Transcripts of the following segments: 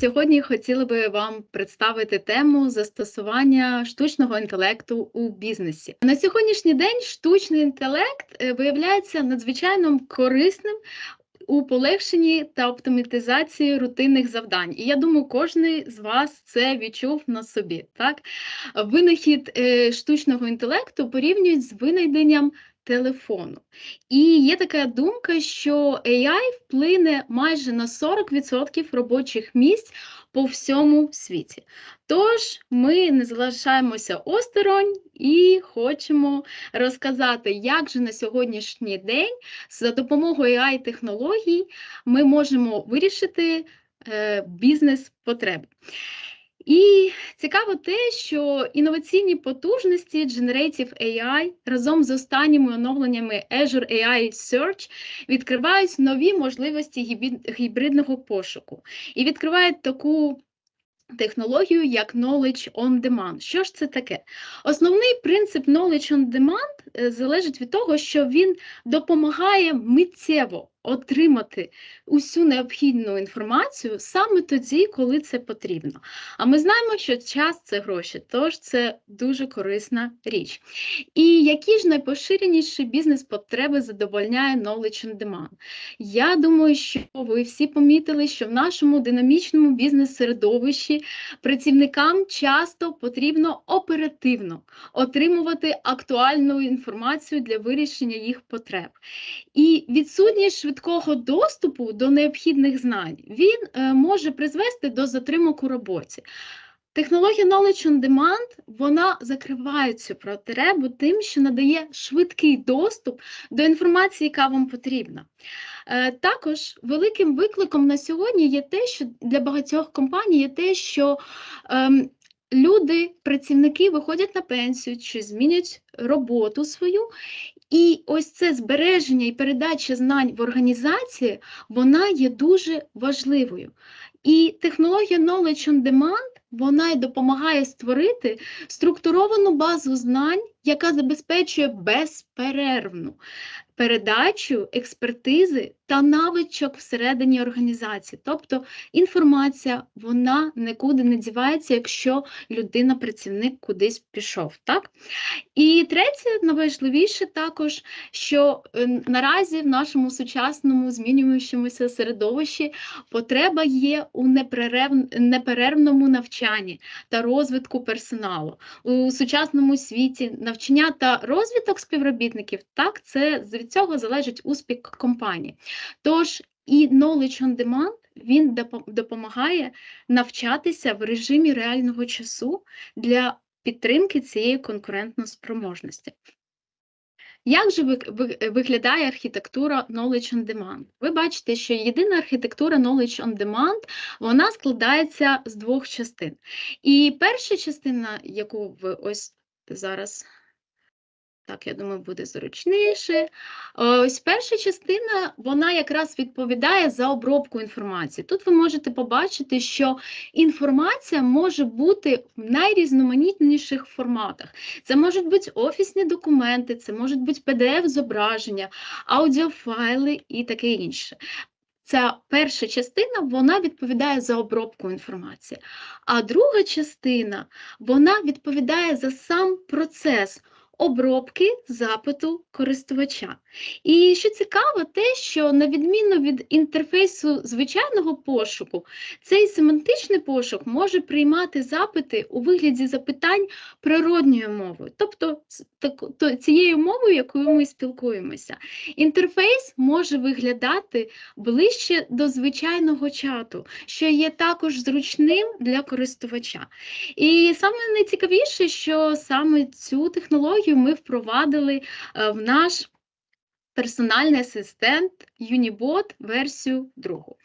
Сьогодні хотіла би вам представити тему застосування штучного інтелекту у бізнесі. На сьогоднішній день штучний інтелект е, виявляється надзвичайно корисним. У полегшенні та оптимізації рутинних завдань, і я думаю, кожен з вас це відчув на собі. Так, винахід е, штучного інтелекту порівнюють з винайденням телефону. І є така думка, що AI вплине майже на 40% робочих місць по всьому світі. Тож ми не залишаємося осторонь і хочемо розказати, як же на сьогоднішній день за допомогою AI-технологій ми можемо вирішити е, бізнес-потреби. І цікаво те, що інноваційні потужності Generative AI разом з останніми оновленнями Azure AI Search відкривають нові можливості гібридного пошуку і відкривають таку технологію як Knowledge on Demand. Що ж це таке? Основний принцип Knowledge on Demand е, залежить від того, що він допомагає миттєво отримати усю необхідну інформацію саме тоді, коли це потрібно. А ми знаємо, що час це гроші, тож це дуже корисна річ. І які ж найпоширеніші бізнес-потреби задовольняє Knowledge on Demand? Я думаю, що ви всі помітили, що в нашому динамічному бізнес-середовищі працівникам часто потрібно оперативно отримувати актуальну інформацію для вирішення їх потреб. І відсутність швидкого доступу до необхідних знань він е, може призвести до затримок у роботі. Технологія Knowledge on Demand вона закриває цю потребу тим, що надає швидкий доступ до інформації, яка вам потрібна. Е, також великим викликом на сьогодні є те, що для багатьох компаній є те, що ем, люди, працівники виходять на пенсію чи змінять роботу свою, і ось це збереження і передача знань в організації, вона є дуже важливою. І технологія Knowledge on Demand вона й допомагає створити структуровану базу знань, яка забезпечує безперервну передачу експертизи та навичок всередині організації. Тобто інформація вона нікуди не дівається, якщо людина-працівник кудись пішов. Так? І третє, найважливіше також, що е, наразі в нашому сучасному змінюючомуся середовищі потреба є у неперервному навчанні та розвитку персоналу. У сучасному світі навчання та розвиток співробітників так, це від цього залежить успіх компанії. Тож і Knowledge on Demand він допомагає навчатися в режимі реального часу для підтримки цієї конкурентної спроможності. Як же виглядає архітектура Knowledge on Demand? Ви бачите, що єдина архітектура Knowledge on Demand вона складається з двох частин. І перша частина, яку ви ось зараз так, я думаю, буде зручніше. Ось перша частина, вона якраз відповідає за обробку інформації. Тут ви можете побачити, що інформація може бути в найрізноманітніших форматах. Це можуть бути офісні документи, це можуть бути PDF-зображення, аудіофайли і таке інше. Ця перша частина вона відповідає за обробку інформації, а друга частина вона відповідає за сам процес обробки запиту користувача. І що цікаво, те, що на відміну від інтерфейсу звичайного пошуку, цей семантичний пошук може приймати запити у вигляді запитань природньою мовою, тобто цією мовою, якою ми спілкуємося. Інтерфейс може виглядати ближче до звичайного чату, що є також зручним для користувача. І саме найцікавіше, що саме цю технологію ми впровадили е, в наш персональний асистент Unibot версію другу.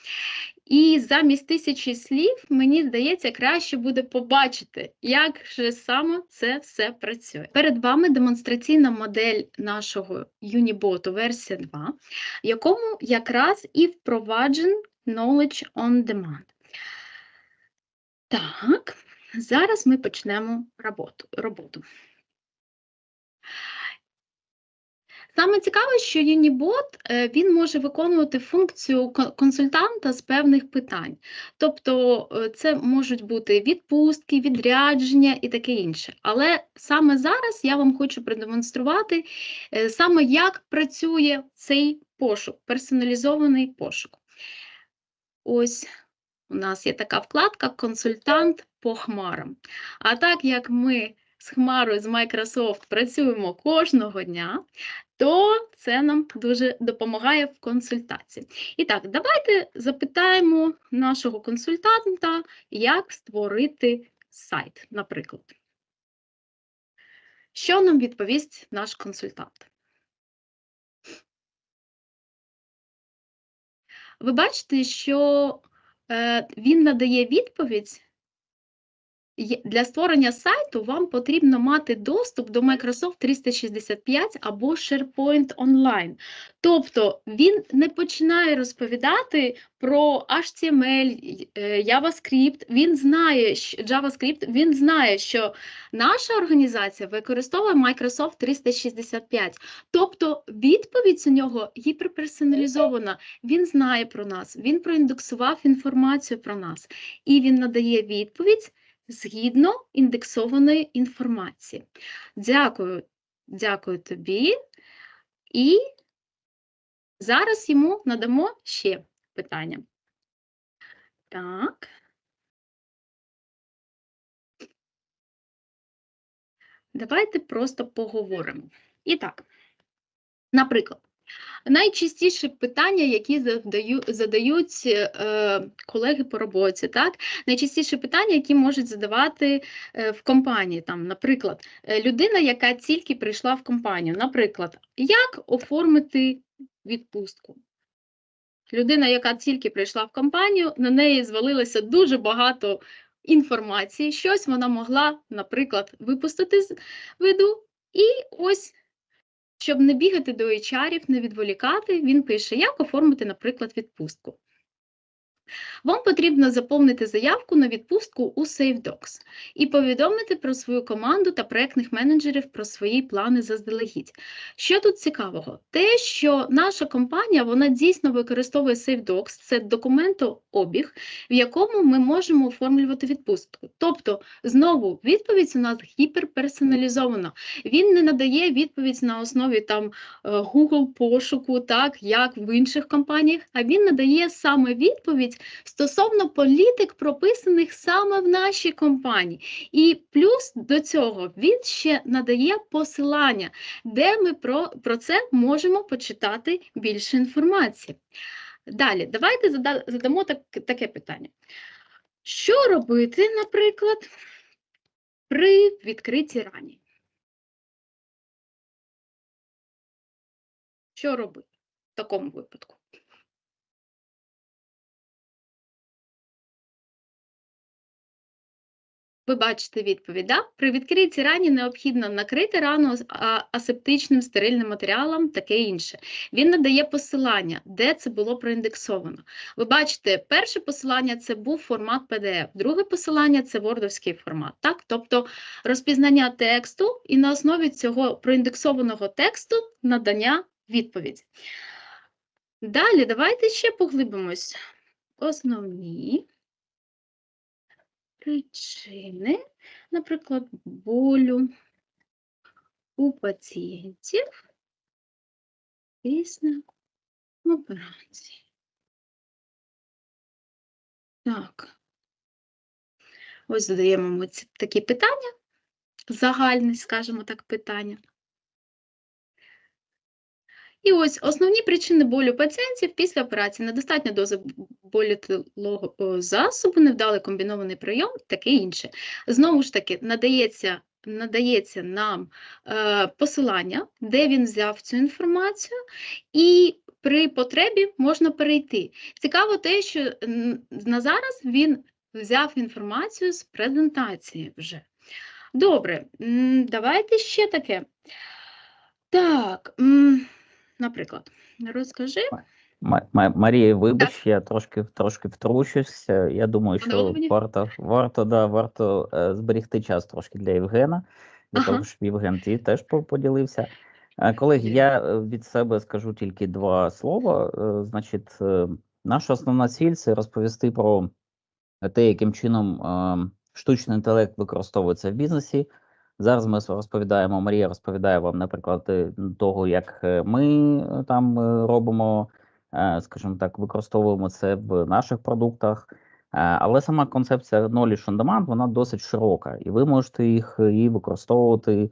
І замість тисячі слів, мені здається, краще буде побачити, як же саме це все працює. Перед вами демонстраційна модель нашого Unibot версія 2, в якому якраз і впроваджен Knowledge on Demand. Так, зараз ми почнемо роботу. роботу. Саме цікаве, що Unibot, е, він може виконувати функцію консультанта з певних питань. Тобто е, це можуть бути відпустки, відрядження і таке інше. Але саме зараз я вам хочу продемонструвати е, саме як працює цей пошук, персоналізований пошук. Ось у нас є така вкладка Консультант по хмарам. А так як ми з Хмарою з Microsoft працюємо кожного дня, то це нам дуже допомагає в консультації. І так, давайте запитаємо нашого консультанта, як створити сайт, наприклад. Що нам відповість наш консультант? Ви бачите, що е, він надає відповідь. Для створення сайту вам потрібно мати доступ до Microsoft 365 або SharePoint Online. Тобто він не починає розповідати про HTML, е, JavaScript. Він знає, що- JavaScript, він знає, що наша організація використовує Microsoft 365. Тобто відповідь у нього гіперперсоналізована. Він знає про нас, він проіндексував інформацію про нас, і він надає відповідь згідно індексованої інформації. Дякую, дякую тобі. І зараз йому надамо ще питання. Так. Давайте просто поговоримо. І так, наприклад, найчастіше питання, які задаю, задають е, колеги по роботі, так? Найчастіше питання, які можуть задавати е, в компанії. Там, наприклад, е, людина, яка тільки прийшла в компанію, наприклад, як оформити відпустку? Людина, яка тільки прийшла в компанію, на неї звалилося дуже багато інформації, щось вона могла, наприклад, випустити з виду, і ось щоб не бігати до HR, не відволікати, він пише, як оформити, наприклад, відпустку. Вам потрібно заповнити заявку на відпустку у SafeDocs і повідомити про свою команду та проєктних менеджерів про свої плани заздалегідь. Що тут цікавого? Те, що наша компанія вона дійсно використовує SafeDocs, це документообіг, в якому ми можемо оформлювати відпустку. Тобто, знову відповідь у нас гіперперсоналізована. Він не надає відповідь на основі там е, Google пошуку, так як в інших компаніях, а він надає саме відповідь стосовно політик, прописаних саме в нашій компанії. І плюс до цього він ще надає посилання, де ми про, про це можемо почитати більше інформації. Далі, давайте задамо так, таке питання. Що робити, наприклад, при відкритій рані? Що робити в такому випадку? Ви бачите відповідь, да? При відкритій рані необхідно накрити рану асептичним стерильним матеріалом, таке інше. Він надає посилання, де це було проіндексовано. Ви бачите, перше посилання це був формат PDF, друге посилання це вордовський формат. Так? Тобто розпізнання тексту і на основі цього проіндексованого тексту надання відповіді. Далі давайте ще поглибимось. Основні причини, наприклад, болю у пацієнтів після операції. Так. Ось задаємо ми такі питання, загальне, скажімо так, питання. І ось основні причини болю пацієнтів після операції. Недостатня доза болітилого засобу, невдалий комбінований прийом, таке інше. Знову ж таки, надається, надається нам е, посилання, де він взяв цю інформацію, і при потребі можна перейти. Цікаво те, що на зараз він взяв інформацію з презентації вже. Добре, давайте ще таке. Так, наприклад, розкажи. Ма- Ма- Марія, вибач, я трошки трошки втручусь. Я думаю, що варто, варто, да, варто е, зберегти час трошки для Євгена, для Ага. того, щоб Євген ти теж по- поділився. Е, Колеги, я е, від себе скажу тільки два слова. Значить, наша основна ціль це розповісти про те, яким чином е, штучний інтелект використовується в бізнесі. Зараз ми розповідаємо, Марія розповідає вам, наприклад, е, того, як е, ми е, там робимо, скажімо так, використовуємо це в наших продуктах. Але сама концепція Knowledge on Demand, вона досить широка, і ви можете їх її використовувати,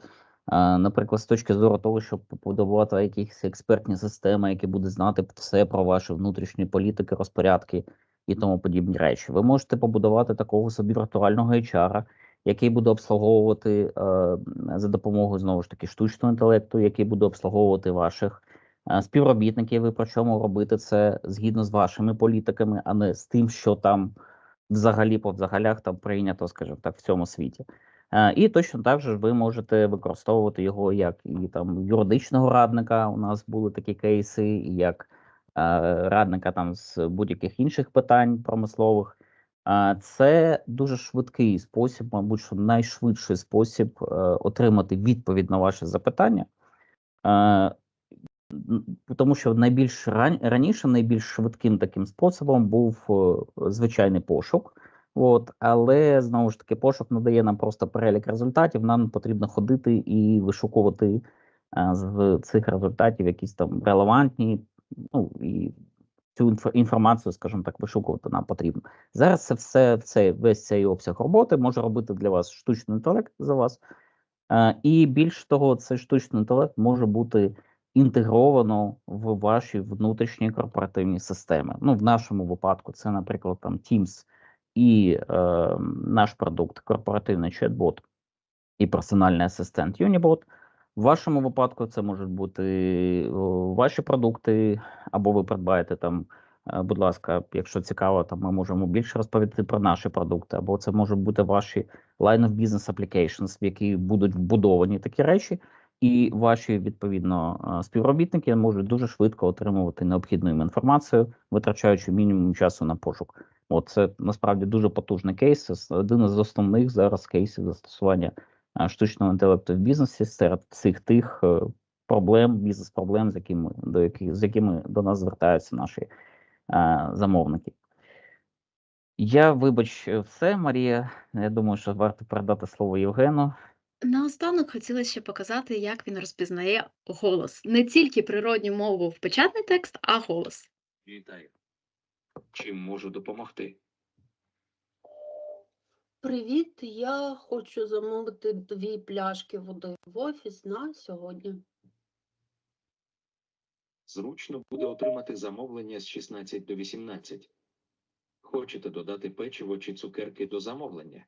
наприклад, з точки зору того, щоб побудувати якісь експертні системи, які будуть знати все про ваші внутрішні політики, розпорядки і тому подібні речі. Ви можете побудувати такого собі віртуального HR, який буде обслуговувати е, за допомогою знову ж таки штучного інтелекту, який буде обслуговувати ваших е, співробітників. Ви причому робити це згідно з вашими політиками, а не з тим, що там взагалі по взагалях там прийнято, скажімо так, в цьому світі. Е, І точно так же ви можете використовувати його як і там юридичного радника. У нас були такі кейси, і як радника там з будь-яких інших питань промислових. Це дуже швидкий спосіб, мабуть, що найшвидший спосіб е, отримати відповідь на ваше запитання. Е, Тому що найбільш ран, раніше найбільш швидким таким способом був е, звичайний пошук. От, але знову ж таки, пошук надає нам просто перелік результатів. Нам потрібно ходити і вишукувати з цих результатів якісь там релевантні, ну і цю інформацію, скажімо так, вишукувати нам потрібно. Зараз це все, це весь цей обсяг роботи може робити для вас штучний інтелект за вас. Е, І більш того, цей штучний інтелект може бути інтегровано в ваші внутрішні корпоративні системи. Ну, в нашому випадку, це, наприклад, там Teams і е, наш продукт, корпоративний чат-бот і персональний асистент Unibot. В вашому випадку це можуть бути ваші продукти, або ви придбаєте там, е, будь ласка, якщо цікаво, там ми можемо більше розповісти про наші продукти, або це можуть бути ваші line of business applications, в які будуть вбудовані такі речі, і ваші відповідно е, співробітники можуть дуже швидко отримувати необхідну їм інформацію, витрачаючи мінімум часу на пошук. От це насправді дуже потужний кейс. Один із основних зараз кейсів застосування е, штучного інтелекту в бізнесі серед цих тих е, проблем, бізнес-проблем, з якими до яких з якими до нас звертаються наші е, замовники. Я вибач все, Марія. Я думаю, що варто передати слово Євгену. Наостанок хотіла ще показати, як він розпізнає голос. Не тільки природню мову в печатний текст, а голос. Вітаю. Чим можу допомогти? Привіт, я хочу замовити дві пляшки води в офіс на сьогодні. Зручно буде отримати замовлення з 16 до 18. Хочете додати печиво чи цукерки до замовлення?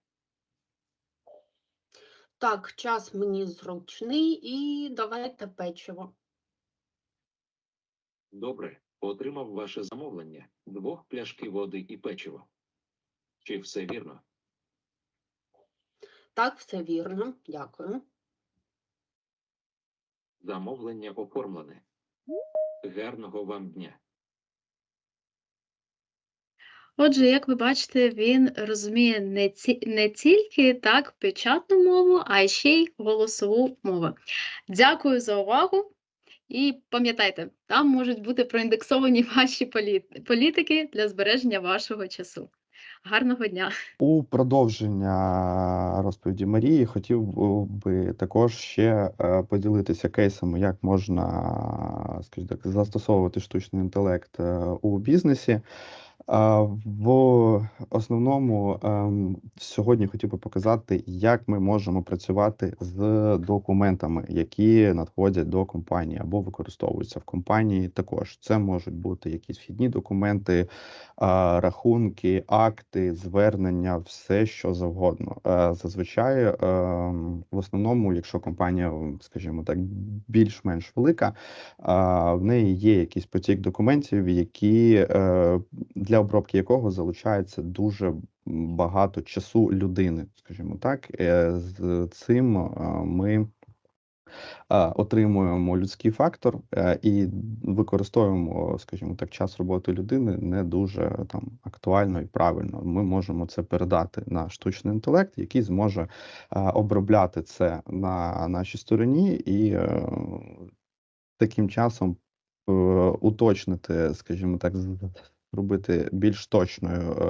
Так, час мені зручний і давайте печиво. Добре, отримав ваше замовлення. Двох пляшки води і печиво. Чи все вірно? Так, все вірно, дякую. Замовлення оформлене. Гарного вам дня. Отже, як ви бачите, він розуміє не, ці, не тільки так печатну мову, а й ще й голосову мову. Дякую за увагу. І пам'ятайте, там можуть бути проіндексовані ваші політики для збереження вашого часу. Гарного дня! У продовження розповіді Марії хотів би також ще е, поділитися кейсами, як можна, скажімо так, застосовувати штучний інтелект е, у бізнесі. В основному ем, сьогодні хотів би показати, як ми можемо працювати з документами, які надходять до компанії або використовуються в компанії. Також це можуть бути якісь вхідні документи, рахунки, акти, звернення, все що завгодно. Е, Зазвичай, ем, в основному, якщо компанія, скажімо так, більш-менш велика, в неї є якийсь потік документів, які е, для обробки якого залучається дуже багато часу людини, скажімо так. Е, З цим е, ми е, отримуємо людський фактор і використовуємо, скажімо так, час роботи людини не дуже там актуально і правильно. Ми можемо це передати на штучний інтелект, який зможе обробляти це на нашій стороні і таким часом уточнити, скажімо так, зробити більш точною е,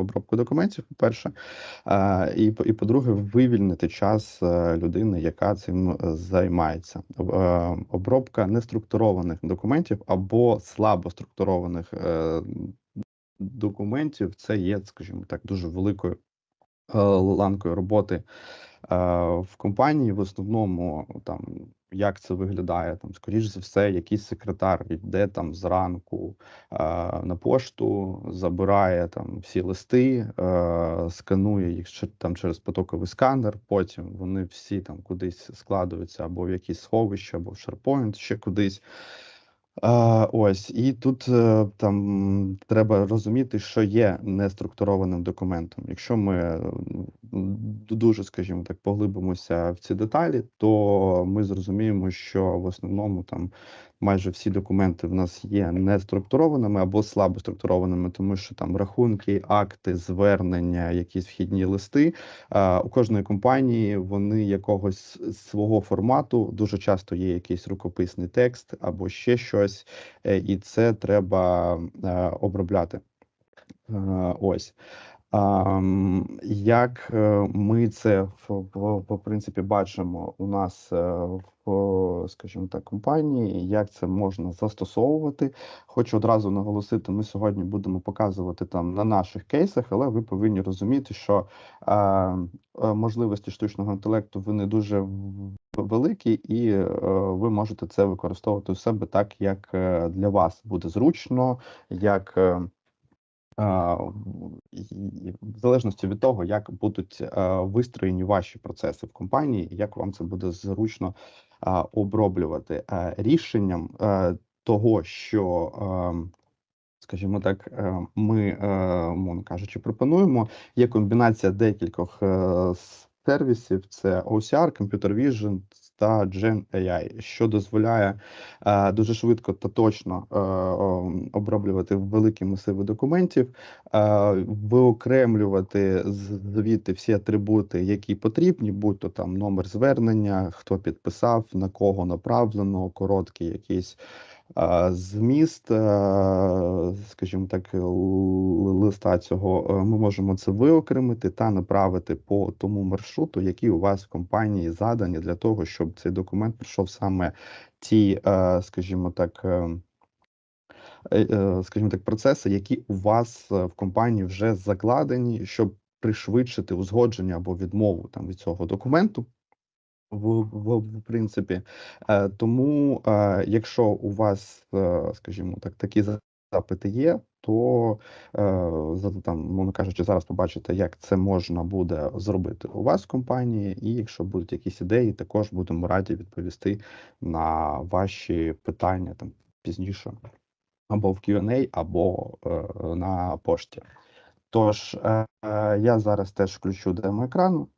обробку документів, по-перше, е, і, по- і по-друге, вивільнити час е, людини, яка цим е, займається. Об- Обробка неструктурованих документів або слабо структурованих документів це є, скажімо так, дуже великою ланкою роботи в компанії. В основному там як це виглядає, там, скоріш за все, якийсь секретар йде там зранку е, на пошту, забирає там всі листи, е, сканує їх там через потоковий сканер. Потім вони всі там кудись складуються або в якісь сховища, або в SharePoint, ще кудись. А, ось, і тут е, там треба розуміти, що є неструктурованим документом. Якщо ми дуже, скажімо так, поглибимося в ці деталі, то ми зрозуміємо, що в основному там майже всі документи в нас є неструктурованими або слабо структурованими, тому що там рахунки, акти, звернення, якісь вхідні листи. У кожної компанії вони якогось свого формату. Дуже часто є якийсь рукописний текст або ще щось, е, і це треба е, обробляти. Е, Ось. Як е, ми це в, принципі бачимо у нас е, в, скажімо так, компанії, як це можна застосовувати? Хочу одразу наголосити, ми сьогодні будемо показувати там на наших кейсах, але ви повинні розуміти, що е, можливості штучного інтелекту вони дуже великі, і ви можете це використовувати у себе так, як для вас буде зручно, як. Е, в- залежності від того, як будуть а, вистроєні ваші процеси в компанії, як вам це буде зручно а, оброблювати А, рішенням того, що, скажімо так, е, ми, е, мовно кажучи, пропонуємо, є комбінація декількох е, сервісів: це OCR, Computer Vision та Gen AI, що дозволяє е, дуже швидко та точно е, оброблювати великі масиви документів, е, виокремлювати звідти всі атрибути, які потрібні, будь то там номер звернення, хто підписав, на кого направлено, короткий якийсь. Е, Зміст, е, скажімо так, листа цього, е, ми можемо це виокремити та направити по тому маршруту, який у вас в компанії задані для того, щоб цей документ пройшов саме ті, е, скажімо так, е, е, е, скажімо так, процеси, які у вас е, в компанії вже закладені, щоб пришвидшити узгодження або відмову там від цього документу. В, в, в принципі, е, тому е, якщо у вас, е, скажімо так, такі запити є, то там, мовно кажучи, зараз побачите, як це можна буде зробити у вас в компанії, і якщо будуть якісь ідеї, також будемо раді відповісти на ваші питання там пізніше або в Q&A, або на пошті. Тож я зараз теж включу демо екрану.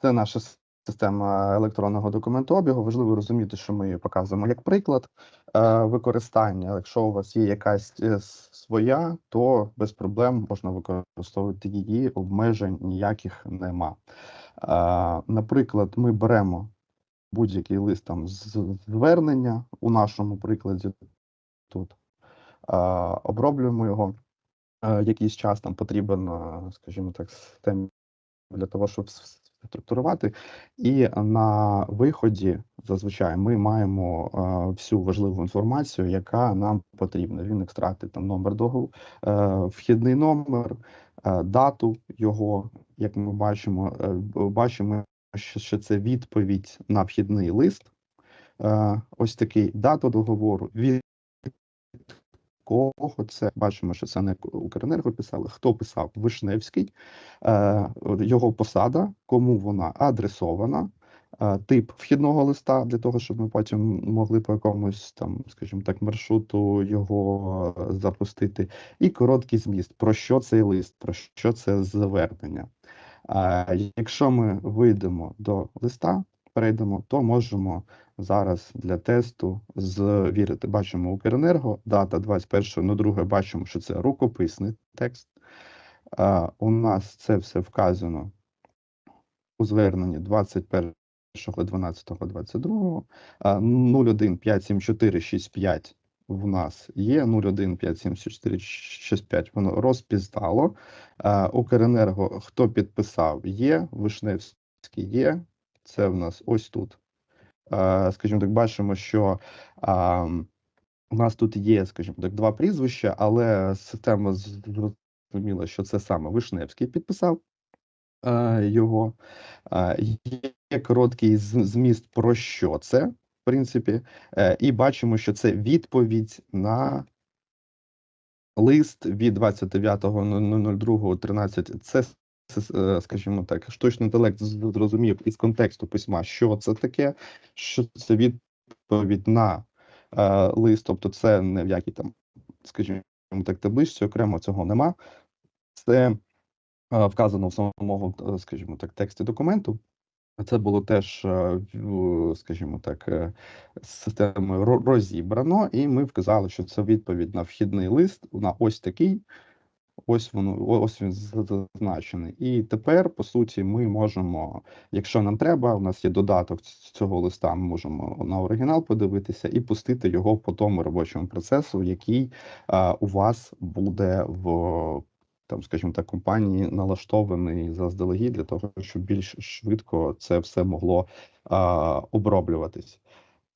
Це наша система електронного документообігу. Важливо розуміти, що ми її показуємо як приклад е, використання. Якщо у вас є якась е, своя, то без проблем можна використовувати її, обмежень ніяких нема. Е, Наприклад, ми беремо будь-який лист там звернення у нашому прикладі тут, оброблюємо його. Якийсь час там потрібен, скажімо так, системі для того, щоб структурувати. І на виході зазвичай ми маємо е, всю важливу інформацію, яка нам потрібна. Він екстратить там номер договору, е, вхідний номер, е, дату його, як ми бачимо, бачимо, що, це відповідь на вхідний лист. Ось такий дата договору. Кого це бачимо, що це не Укренерго писали. Хто писав? Вишневський, е, його посада, кому вона адресована, е, тип вхідного листа для того, щоб ми потім могли по якомусь там, скажімо так, маршруту його е, запустити, і короткий зміст. Про що цей лист, про що це звернення. А якщо ми вийдемо до листа, перейдемо, то можемо зараз для тесту звірити. Бачимо Укренерго, дата 21 на друге, бачимо, що це рукописний текст. У нас це все вказано у зверненні 21 01.12.22, а, 01574665 в нас є 01576465, воно розпізнало. А, Укренерго, хто підписав, є, Вишневський є, це в нас ось тут. Скажімо так, бачимо, що у нас тут є, скажімо так, два прізвища, але система зрозуміла, що це саме Вишневський підписав його. Є короткий зміст про що це, в принципі, е, і бачимо, що це відповідь на лист від 29.02.13. Це, скажімо так, штучний інтелект зрозумів із контексту письма, що це таке, що це відповідь на е, лист, тобто це не в якій там, скажімо так, табличці, окремо цього нема. Це е, вказано в самому, е, скажімо так, тексті документу. Це було теж, е, скажімо так, е, системою розібрано, і ми вказали, що це відповідь на вхідний лист на ось такий. Ось воно, ось він зазначений. І тепер, по суті, ми можемо, якщо нам треба, у нас є додаток цього листа, ми можемо на оригінал подивитися і пустити його по тому робочому процесу, який а, у вас буде в там, скажімо так, компанії налаштований заздалегідь для того, щоб більш швидко це все могло а, оброблюватись.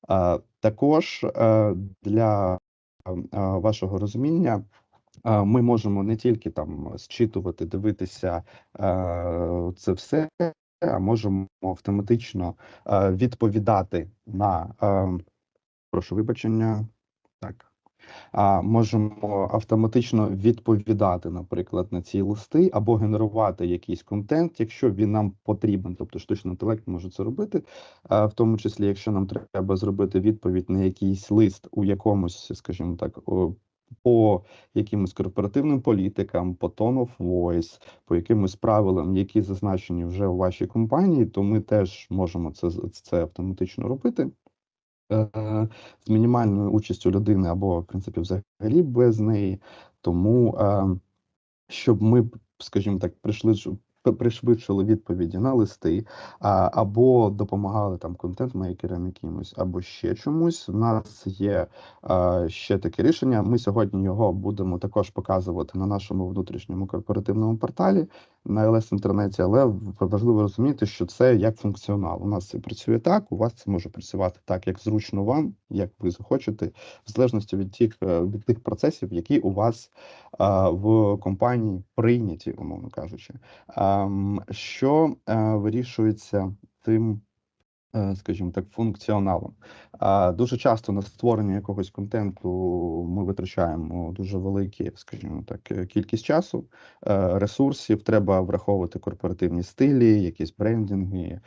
А, також е, для а, вашого розуміння. Ми можемо не тільки там зчитувати, дивитися е, це все, а можемо автоматично е, відповідати на е, прошу вибачення. Так. А можемо автоматично відповідати, наприклад, на ці листи або генерувати якийсь контент, якщо він нам потрібен. Тобто штучний інтелект може це робити, в тому числі, якщо нам треба зробити відповідь на якийсь лист у якомусь, скажімо так, по якимось корпоративним політикам, по tone of voice, по якимось правилам, які зазначені вже у вашій компанії, то ми теж можемо це, це автоматично робити. Е, З мінімальною участю людини або, в принципі, взагалі без неї. Тому, е, щоб ми, скажімо так, прийшли пришвидшили відповіді на листи, а, або допомагали там контент-мейкерам якимось, або ще чомусь. У нас є а, ще таке рішення. Ми сьогодні його будемо також показувати на нашому внутрішньому корпоративному порталі на LS інтернеті, але важливо розуміти, що це як функціонал. У нас це працює так, у вас це може працювати так, як зручно вам, як ви захочете, в залежності від тих е, від тих процесів, які у вас а, в компанії прийняті, умовно кажучи. Ам, Що е, вирішується тим, е, скажімо так, функціоналом? Дуже часто на створення якогось контенту ми витрачаємо дуже великі, скажімо так, е, кількість часу, ресурсів. Треба враховувати корпоративні стилі, якісь брендинги,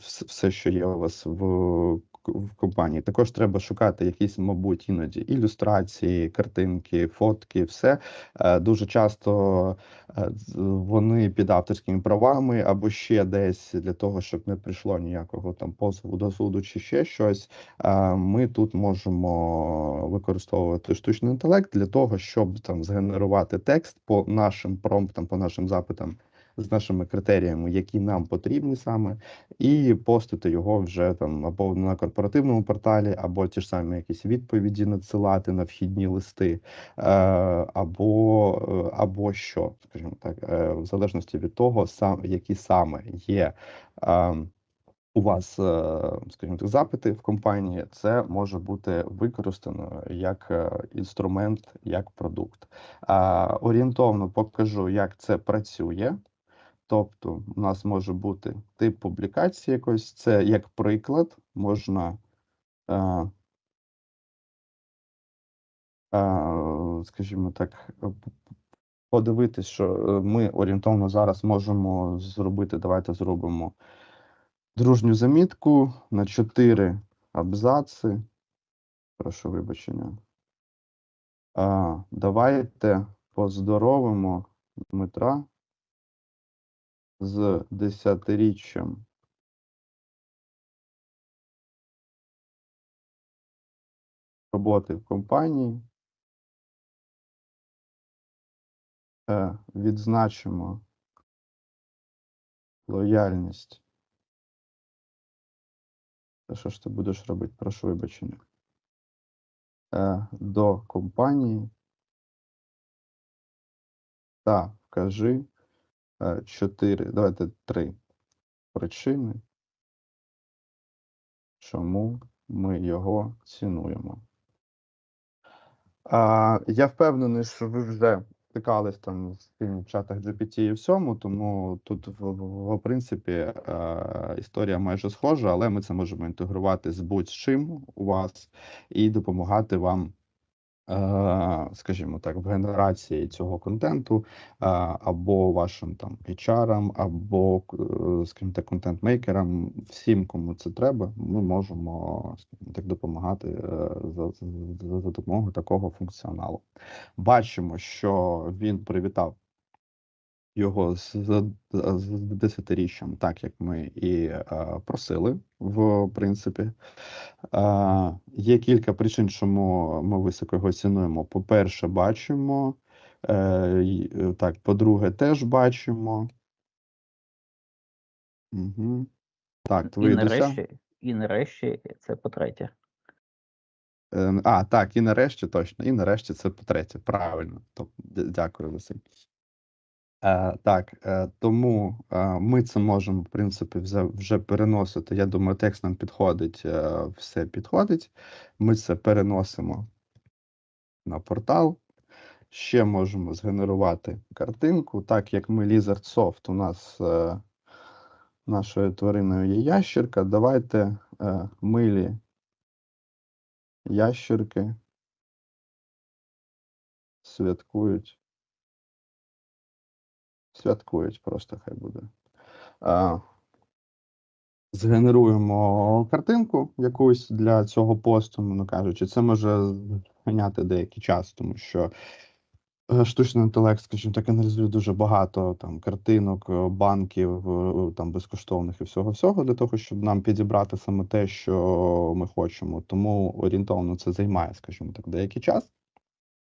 все, що є у вас в в компанії. Також треба шукати якісь, мабуть, іноді ілюстрації, картинки, фотки, все. Е, Дуже часто е, вони під авторськими правами або ще десь для того, щоб не прийшло ніякого там позову до суду чи ще щось. е, Ми тут можемо використовувати штучний інтелект для того, щоб там згенерувати текст по нашим промптам, по нашим запитам. З нашими критеріями, які нам потрібні саме, і постити його вже там або на корпоративному порталі, або ті ж самі якісь відповіді надсилати на вхідні листи, е, або, е, або що, скажімо так, е, в залежності від того, сам які саме є. У вас, скажімо так, запити в компанії, це може бути використано як інструмент, як продукт. Орієнтовно покажу, як це працює. Тобто, у нас може бути тип публікації якось, це як приклад, можна, е, е, скажімо так, е, подивитись, що е, ми орієнтовно зараз можемо зробити. Давайте зробимо дружню замітку на 4 абзаци. Прошу вибачення. А, давайте поздоровимо Дмитра з десятиріччям роботи в компанії. Е, Відзначимо лояльність Та що ж ти будеш робити? Прошу вибачення. Е, до компанії. Та вкажи е, чотири, давайте три причини, чому ми його цінуємо. А, я впевнений, що ви вже стикались там в чатах GPT і всьому, тому тут, в, в, в принципі, е, історія майже схожа, але ми це можемо інтегрувати з будь-чим у вас і допомагати вам, е, скажімо так, в генерації цього контенту, е, або вашим там HR, або, е, скажімо так, контент-мейкерам, всім, кому це треба, ми можемо скажімо так допомагати е, за, за, за допомогою такого функціоналу. Бачимо, що він привітав його з, з, з десятиріччям, так як ми і е, просили, в принципі. Е, є кілька причин, чому ми високо його цінуємо. По-перше, бачимо. Е, е, так, по-друге, теж бачимо. Угу. Так, І твої досяг... нарешті, і нарешті, це по-третє. Е, А, так, і нарешті точно. І нарешті це по-третє. Правильно. Тоб- д- Дякую, Василь. Е, так, е, тому е, ми це можемо, в принципі, вже, переносити. Я думаю, текст нам підходить, все підходить. Ми це переносимо на портал. Ще можемо згенерувати картинку. Так як ми Lizard Soft, у нас нашою твариною є ящерка. Давайте милі ящерки святкують. Святкують, просто хай буде. А, згенеруємо картинку якусь для цього посту, ну кажучи, це може зганяти деякий час, тому що е, штучний інтелект, скажімо так, аналізує дуже багато там картинок, е, банків, е, там безкоштовних і всього всього для того, щоб нам підібрати саме те, що ми хочемо. Тому орієнтовно це займає, скажімо так, деякий час.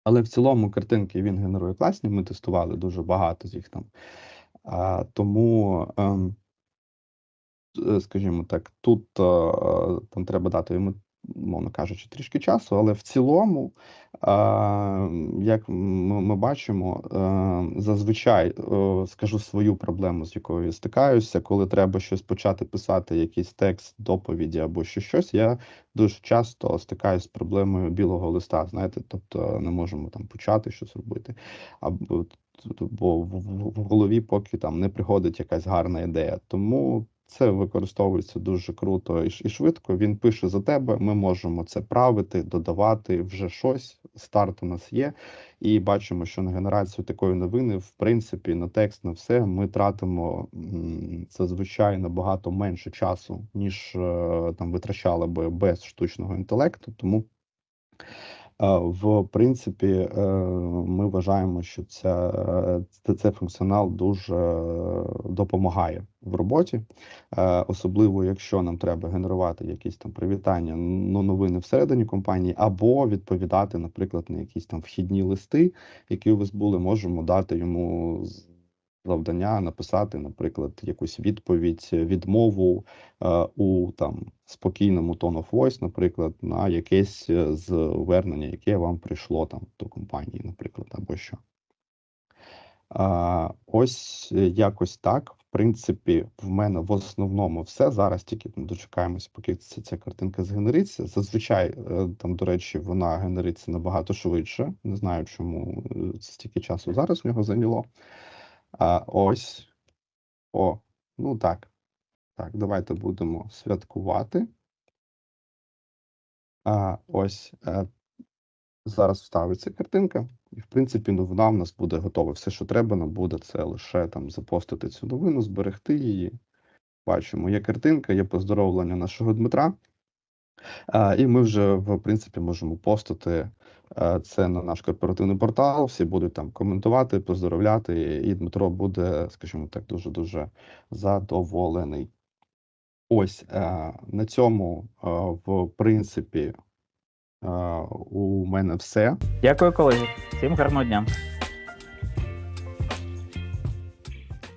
Але в цілому картинки він генерує класні. Ми тестували дуже багато з їх там. А, тому, ем, е, скажімо так, тут е, там треба дати йому, мовно кажучи, трішки часу, але в цілому, як ми, бачимо, зазвичай скажу свою проблему, з якою я стикаюся, коли треба щось почати писати, якийсь текст, доповіді або ще щось, я дуже часто стикаюся з проблемою білого листа. Знаєте, тобто не можемо там почати щось робити, або бо в голові поки там не приходить якась гарна ідея. Тому це використовується дуже круто і, швидко. Він пише за тебе. Ми можемо це правити, додавати вже щось. Старт у нас є, і бачимо, що на генерацію такої новини, в принципі, на текст, на все ми тратимо зазвичай набагато менше часу, ніж е, там витрачали би без штучного інтелекту. Тому В принципі, е, ми вважаємо, що ця, цей функціонал дуже е, допомагає в роботі, Е, особливо якщо нам треба генерувати якісь там привітання, ну, новини всередині компанії, або відповідати, наприклад, на якісь там вхідні листи, які у вас були, можемо дати йому завдання написати, наприклад, якусь відповідь, відмову е, у там спокійному tone of voice, наприклад, на якесь е, звернення, яке вам прийшло там до компанії, наприклад, або що. А, ось е, якось так. В принципі, в мене в основному все. Зараз тільки ми дочекаємось, поки ця, ця картинка згенериться. Зазвичай, е, там, до речі, вона генериться набагато швидше. Не знаю, чому е, стільки часу зараз в нього зайняло. А, ось. О, ну так. Так, давайте будемо святкувати. А, ось е, зараз вставиться картинка, і в принципі новина в нас буде готова. Все, що треба, нам буде це лише там запостити цю новину, зберегти її. Бачимо, є картинка, є поздоровлення нашого Дмитра. А, і ми вже, в принципі, можемо постити е, це на наш корпоративний портал. Всі будуть там коментувати, поздоровляти, і Дмитро буде, скажімо так, дуже-дуже задоволений. Ось е, на цьому, е, в принципі, у мене все. Дякую, колеги. Всім гарного дня.